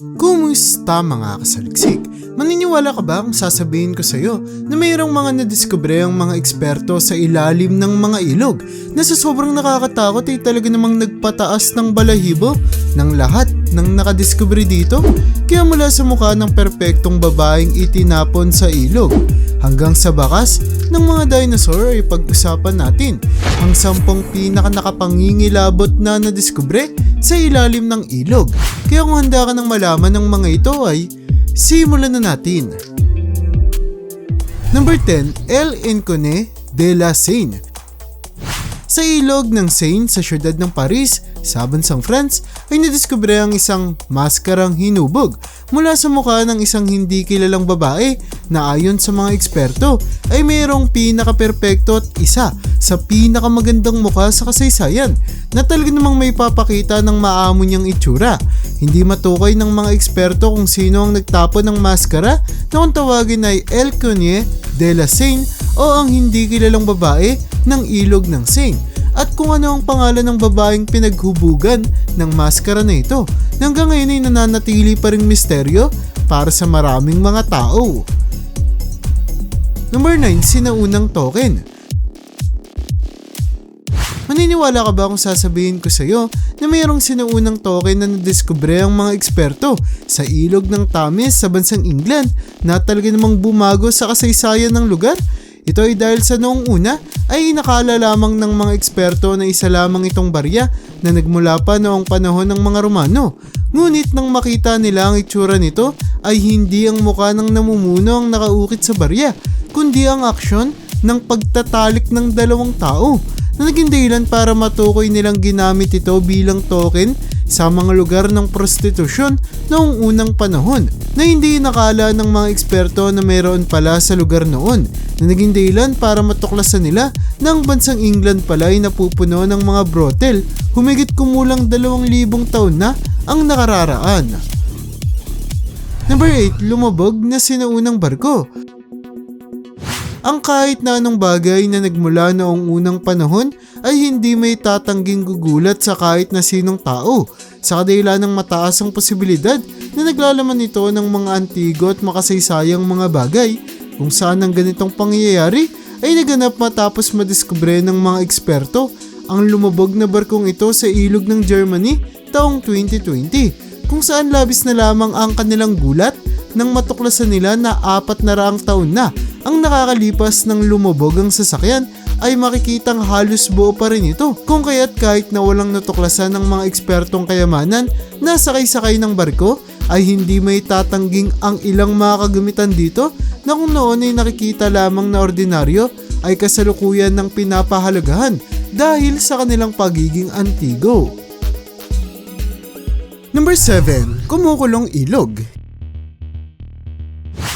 Kumusta mga kasaliksik? Maniniwala ka ba kung sasabihin ko sa'yo na mayroong mga nadiskubre ang mga eksperto sa ilalim ng mga ilog na sa sobrang nakakatakot ay talaga namang nagpataas ng balahibo ng lahat ng nakadiskubre dito? Kaya mula sa mukha ng perpektong babaeng itinapon sa ilog hanggang sa bakas ng mga dinosaur ay pag-usapan natin ang sampung pinaka nakapangingilabot na nadiskubre sa ilalim ng ilog. Kaya kung handa ka ng malaman ng mga ito ay simulan na natin. Number 10, El Incone de la Seine. Sa ilog ng Seine sa siyudad ng Paris, sa bansang France, ay nadiskubre ang isang maskarang hinubog mula sa mukha ng isang hindi kilalang babae na ayon sa mga eksperto ay mayroong pinaka-perpekto at isa sa pinakamagandang mukha sa kasaysayan na talaga namang may papakita ng maamo niyang itsura. Hindi matukoy ng mga eksperto kung sino ang nagtapon ng maskara na kung tawagin ay El Cognier de la Seine o ang hindi kilalang babae ng ilog ng Seine at kung ano ang pangalan ng babaeng pinaghubugan ng maskara na ito. Hanggang ngayon ay nananatili pa rin misteryo para sa maraming mga tao. Number 9, sinaunang token. Maniniwala ka ba kung sasabihin ko sa iyo na mayroong sinaunang token na nadiskubre ang mga eksperto sa ilog ng Thames sa bansang England na talaga namang bumago sa kasaysayan ng lugar? Ito ay dahil sa noong una ay nakala lamang ng mga eksperto na isa lamang itong barya na nagmula pa noong panahon ng mga Romano. Ngunit nang makita nila ang itsura nito ay hindi ang mukha ng namumuno ang nakaukit sa barya, kundi ang aksyon ng pagtatalik ng dalawang tao na naging dahilan para matukoy nilang ginamit ito bilang token sa mga lugar ng prostitusyon noong unang panahon na hindi nakala ng mga eksperto na mayroon pala sa lugar noon na naging dahilan para matuklasan nila na ang bansang England pala ay napupuno ng mga brothel humigit kumulang dalawang libong taon na ang nakararaan. Number 8, lumabog na sinaunang barko ang kahit na anong bagay na nagmula noong unang panahon ay hindi may tatangging gugulat sa kahit na sinong tao. Sa kadila ng mataas ang posibilidad na naglalaman ito ng mga antigo at makasaysayang mga bagay kung saan ang ganitong pangyayari ay naganap matapos madiskubre ng mga eksperto ang lumabog na barkong ito sa ilog ng Germany taong 2020 kung saan labis na lamang ang kanilang gulat nang matuklasan nila na apat na raang taon na ang nakakalipas ng lumubog ang sasakyan ay makikitang halos buo pa rin ito kung kaya't kahit na walang natuklasan ng mga ekspertong kayamanan na sakay-sakay ng barko ay hindi may tatangging ang ilang mga kagamitan dito na kung noon ay nakikita lamang na ordinaryo ay kasalukuyan ng pinapahalagahan dahil sa kanilang pagiging antigo. Number 7. Kumukulong ilog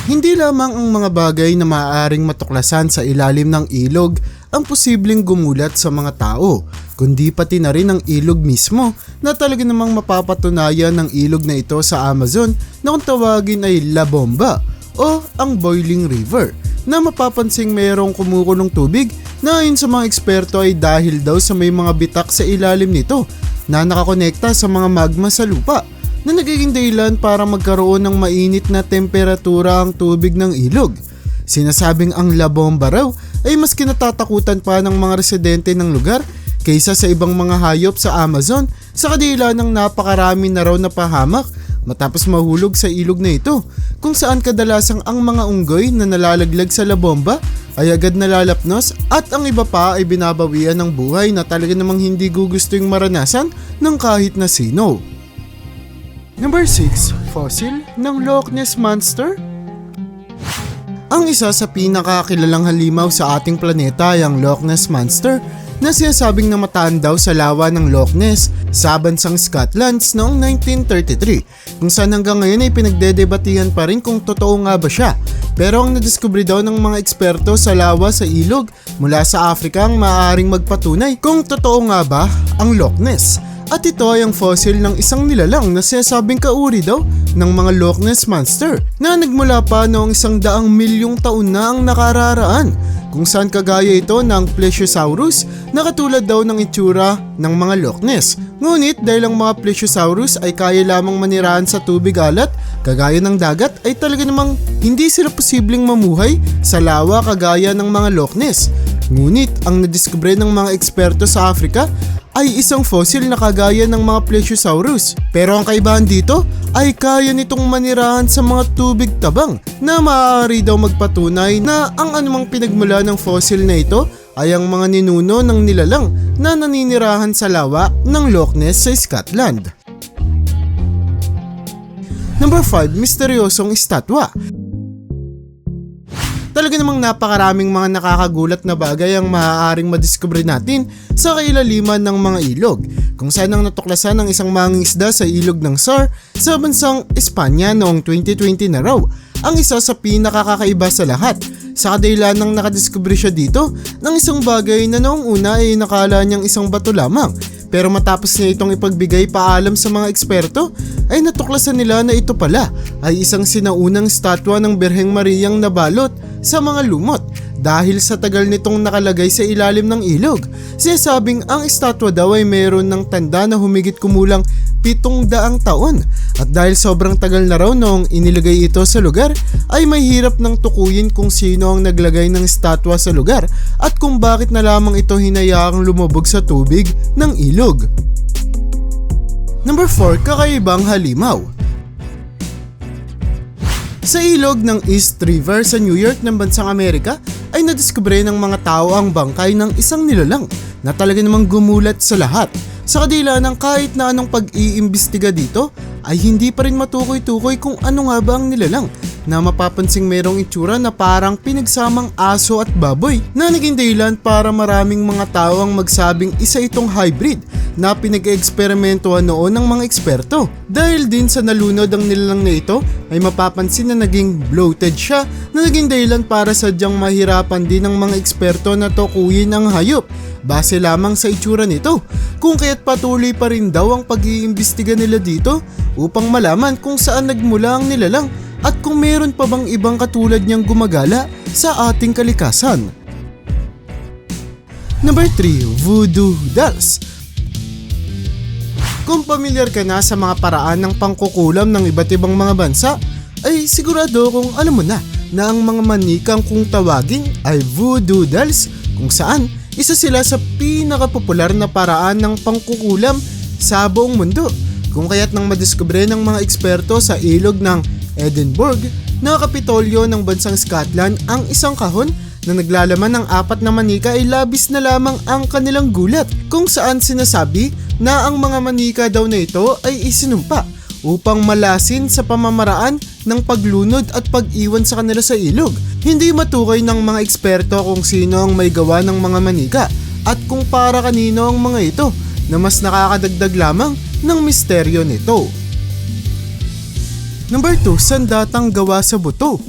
hindi lamang ang mga bagay na maaaring matuklasan sa ilalim ng ilog ang posibleng gumulat sa mga tao, kundi pati na rin ang ilog mismo na talaga namang mapapatunayan ng ilog na ito sa Amazon na kung tawagin ay La Bomba o ang Boiling River na mapapansing mayroong kumukulong tubig na ayon sa mga eksperto ay dahil daw sa may mga bitak sa ilalim nito na nakakonekta sa mga magma sa lupa na nagiging dahilan para magkaroon ng mainit na temperatura ang tubig ng ilog. Sinasabing ang La Bomba raw ay mas kinatatakutan pa ng mga residente ng lugar kaysa sa ibang mga hayop sa Amazon sa kadila ng napakarami na raw na pahamak matapos mahulog sa ilog na ito kung saan kadalasang ang mga unggoy na nalalaglag sa La Bomba ay agad nalalapnos at ang iba pa ay binabawian ng buhay na talaga namang hindi gugusto yung maranasan ng kahit na sino. Number 6, fossil ng Loch Ness Monster. Ang isa sa pinakakilalang halimaw sa ating planeta ay ang Loch Ness Monster na sinasabing namataan daw sa lawa ng Loch Ness sa bansang Scotland noong 1933 kung saan hanggang ngayon ay pinagdedebatihan pa rin kung totoo nga ba siya. Pero ang nadiskubre daw ng mga eksperto sa lawa sa ilog mula sa Africa ang maaaring magpatunay kung totoo nga ba ang Loch Ness. At ito ay ang fossil ng isang nilalang na sinasabing kauri daw ng mga Loch Ness Monster na nagmula pa noong isang daang milyong taon na ang nakararaan kung saan kagaya ito ng Plesiosaurus na katulad daw ng itsura ng mga Loch Ness. Ngunit dahil ang mga Plesiosaurus ay kaya lamang manirahan sa tubig alat kagaya ng dagat ay talaga namang hindi sila posibleng mamuhay sa lawa kagaya ng mga Loch Ness. Ngunit ang nadiskubre ng mga eksperto sa Africa ay isang fossil na kagaya ng mga Plesiosaurus. Pero ang kaibahan dito ay kaya nitong manirahan sa mga tubig tabang na maaari daw magpatunay na ang anumang pinagmula ng fossil na ito ay ang mga ninuno ng nilalang na naninirahan sa lawa ng Loch Ness sa Scotland. Number 5, misteryosong estatwa. Napakaraming mga nakakagulat na bagay ang maaaring madiskubre natin sa kailaliman ng mga ilog. Kung saan ang natuklasan ng isang mangingisda sa ilog ng SAR sa bansang Espanya noong 2020 na raw ang isa sa pinakakakaiba sa lahat sa kadahilan ng nakadiskubre siya dito ng isang bagay na noong una ay nakala niyang isang bato lamang pero matapos niya itong ipagbigay paalam sa mga eksperto ay natuklasan nila na ito pala ay isang sinaunang statwa ng Birheng Mariang nabalot sa mga lumot dahil sa tagal nitong nakalagay sa ilalim ng ilog. Sinasabing ang estatwa daw ay mayroon ng tanda na humigit kumulang pitong daang taon at dahil sobrang tagal na raw noong inilagay ito sa lugar ay may hirap ng tukuyin kung sino ang naglagay ng estatwa sa lugar at kung bakit na lamang ito hinayaang lumubog sa tubig ng ilog. Number 4, kakaibang halimaw. Sa ilog ng East River sa New York ng bansang Amerika ay nadiskubre ng mga tao ang bangkay ng isang nilalang na talaga namang gumulat sa lahat. Sa kadila ng kahit na anong pag-iimbestiga dito ay hindi pa rin matukoy-tukoy kung ano nga ba ang nilalang na mapapansing merong itsura na parang pinagsamang aso at baboy na naging dahilan para maraming mga tao ang magsabing isa itong hybrid na pinag-eksperimentuhan noon ng mga eksperto. Dahil din sa nalunod ang nilalang na ito ay mapapansin na naging bloated siya na naging dahilan para sadyang mahirapan din ng mga eksperto na tukuyin ang hayop base lamang sa itsura nito. Kung kaya't patuloy pa rin daw ang pag-iimbestiga nila dito upang malaman kung saan nagmula ang nilalang at kung meron pa bang ibang katulad niyang gumagala sa ating kalikasan. Number 3, Voodoo Dolls. Kung pamilyar ka na sa mga paraan ng pangkukulam ng iba't ibang mga bansa, ay sigurado kung alam mo na na ang mga manikang kung tawagin ay voodoo dolls kung saan isa sila sa pinakapopular na paraan ng pangkukulam sa buong mundo. Kung kaya't nang madiskubre ng mga eksperto sa ilog ng Edinburgh na kapitolyo ng bansang Scotland ang isang kahon na naglalaman ng apat na manika ay labis na lamang ang kanilang gulat kung saan sinasabi na ang mga manika daw na ito ay isinumpa upang malasin sa pamamaraan ng paglunod at pag-iwan sa kanila sa ilog. Hindi matukay ng mga eksperto kung sino ang may gawa ng mga manika at kung para kanino ang mga ito na mas nakakadagdag lamang ng misteryo nito. Number 2, sandatang gawa sa buto.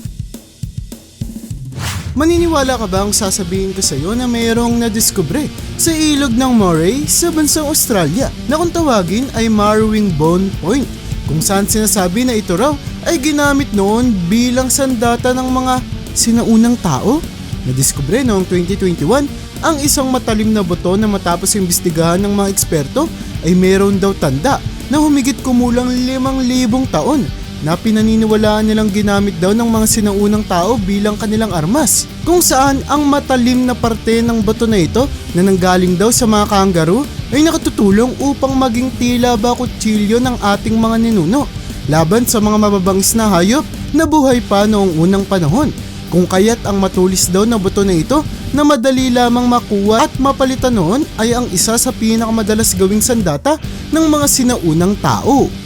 Maniniwala ka ba ang sasabihin ko sa iyo na mayroong nadiskubre sa ilog ng Moray sa bansang Australia na kung tawagin ay Marwing Bone Point kung saan sinasabi na ito raw ay ginamit noon bilang sandata ng mga sinaunang tao? Nadiskubre noong 2021 ang isang matalim na buto na matapos imbestigahan ng mga eksperto ay mayroon daw tanda na humigit kumulang 5,000 taon na pinaniniwalaan nilang ginamit daw ng mga sinaunang tao bilang kanilang armas. Kung saan ang matalim na parte ng bato na ito na nanggaling daw sa mga kangaroo ay nakatutulong upang maging tila ba kutsilyo ng ating mga ninuno laban sa mga mababangis na hayop na buhay pa noong unang panahon. Kung kaya't ang matulis daw na buto na ito na madali lamang makuha at mapalitan noon ay ang isa sa pinakamadalas gawing sandata ng mga sinaunang tao.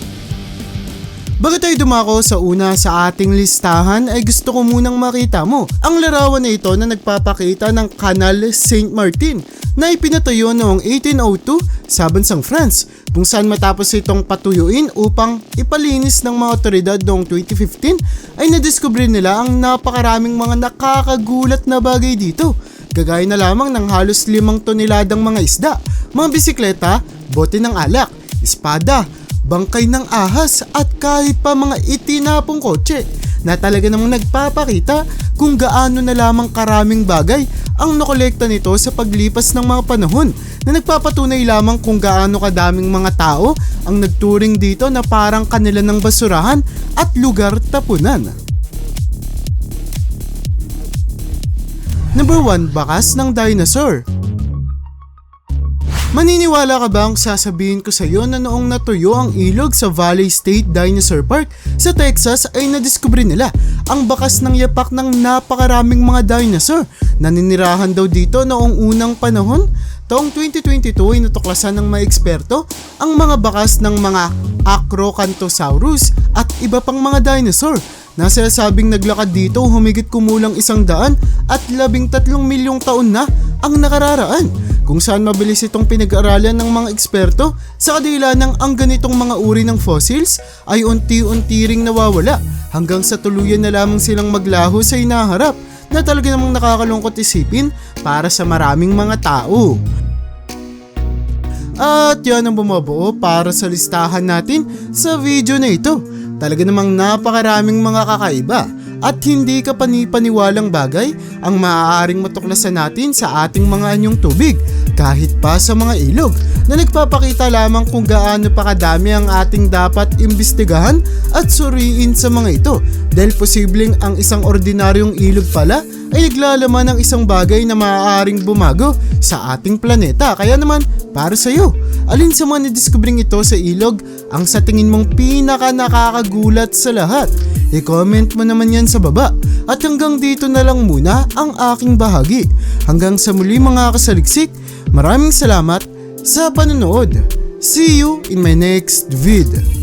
Bago tayo dumako sa una sa ating listahan? Ay gusto ko munang makita mo ang larawan na ito na nagpapakita ng Canal Saint Martin na ipinatayo noong 1802 sa bansang France kung saan matapos itong patuyuin upang ipalinis ng mga otoridad noong 2015 ay nadiskubre nila ang napakaraming mga nakakagulat na bagay dito kagaya na lamang ng halos limang toneladang mga isda, mga bisikleta, bote ng alak, espada, bangkay ng ahas at kahit pa mga itinapong kotse na talaga namang nagpapakita kung gaano na lamang karaming bagay ang nakolekta nito sa paglipas ng mga panahon na nagpapatunay lamang kung gaano kadaming mga tao ang nagturing dito na parang kanila ng basurahan at lugar tapunan. Number 1, bakas ng dinosaur. Maniniwala ka ba ang sasabihin ko sa iyo na noong natuyo ang ilog sa Valley State Dinosaur Park sa Texas ay nadiskubre nila ang bakas ng yapak ng napakaraming mga dinosaur na ninirahan daw dito noong unang panahon? Taong 2022 ay natuklasan ng mga eksperto ang mga bakas ng mga Acrocanthosaurus at iba pang mga dinosaur na sinasabing naglakad dito humigit kumulang isang daan at labing tatlong milyong taon na ang nakararaan kung saan mabilis itong pinag-aralan ng mga eksperto sa kadila ng ang ganitong mga uri ng fossils ay unti-unti ring nawawala hanggang sa tuluyan na lamang silang maglaho sa inaharap na talaga namang nakakalungkot isipin para sa maraming mga tao. At yan ang bumubuo para sa listahan natin sa video na ito. Talaga namang napakaraming mga kakaiba at hindi ka panipaniwalang bagay ang maaaring matuklasan natin sa ating mga anyong tubig kahit pa sa mga ilog na nagpapakita lamang kung gaano pa kadami ang ating dapat imbestigahan at suriin sa mga ito. Dahil posibleng ang isang ordinaryong ilog pala ay naglalaman ng isang bagay na maaaring bumago sa ating planeta. Kaya naman, para sa iyo, alin sa mga nadiskubring ito sa ilog ang sa tingin mong pinaka nakakagulat sa lahat? I-comment mo naman yan sa baba. At hanggang dito na lang muna ang aking bahagi. Hanggang sa muli mga kasaliksik, maraming salamat sa panonood. See you in my next vid.